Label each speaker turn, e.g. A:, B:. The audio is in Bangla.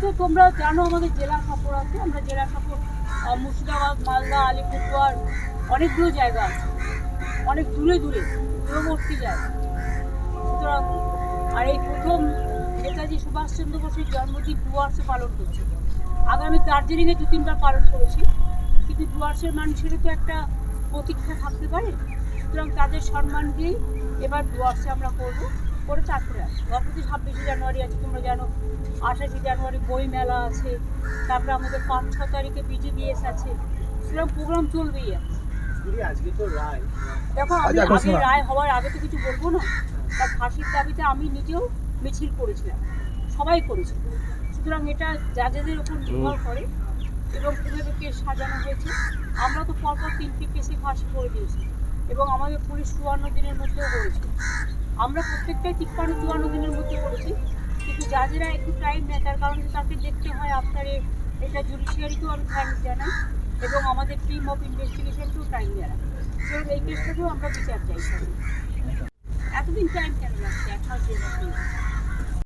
A: তো তোমরা জানো আমাদের জেলা সফর আছে। আমরা জেলা সফর মুর্শিদাবাদ, মালদা, আলিপুরদুয়ার, অনেকগুলো জায়গা আছে। অনেক দূরে দূরে, দূরবর্তী জায়গা। সুতরাং, আর এই প্রথম নেতাজি সুভাষচন্দ্র বোসের জন্মদিন ডুয়ার্সে পালন করছে। আগামী দার্জিলিংয়ে দু তিনবার পালন করেছি। কিন্তু ডুয়ার্সের মানুষেরও তো একটা প্রতীক্ষা থাকতে পারে। সুতরাং তাদের সম্মান দিয়েই এবার ডুয়ার্সে আমরা করব। করে আসব তারপরে তো ছাব্বিশে জানুয়ারি আছে তোমরা জানো। আঠাশে জানুয়ারি বই মেলা আছে তারপরে আমাদের পাঁচ ছ তারিখে বিজিবিএস আছে। সেরকম প্রোগ্রাম চলবেই
B: রায়।
A: দেখো আমি আগে রায় হওয়ার আগে তো কিছু বলব না। তার ফাঁসির দাবিতে আমি নিজেও মিছিল করেছিলাম। সবাই করেছে। সুতরাং এটা জাজেদের উপর নির্ভর করে এবং কীভাবে কেস সাজানো হয়েছে। আমরা তো পরপর তিনটি কেসে ফাঁসি করে দিয়েছি। এবং আমাদের পুলিশ চুয়ান্ন দিনের মধ্যেও করেছে। আমরা প্রত্যেকটাই তিপ্পান্ন চুয়ান্ন দিনের মধ্যে করেছি। কিন্তু জাজেরা একটু টাইম নেয়, তার কারণে তাকে দেখতে হয় আপনার এটা জুডিশিয়ারিকেও আমি থ্যাংক জানাই এবং আমাদের টিম অফ ইনভেস্টিগেশনকেও টাইম জানাই সেই এই কেসটাকেও আমরা বিচার চাই। এতদিন টাইম কেন লাগছে?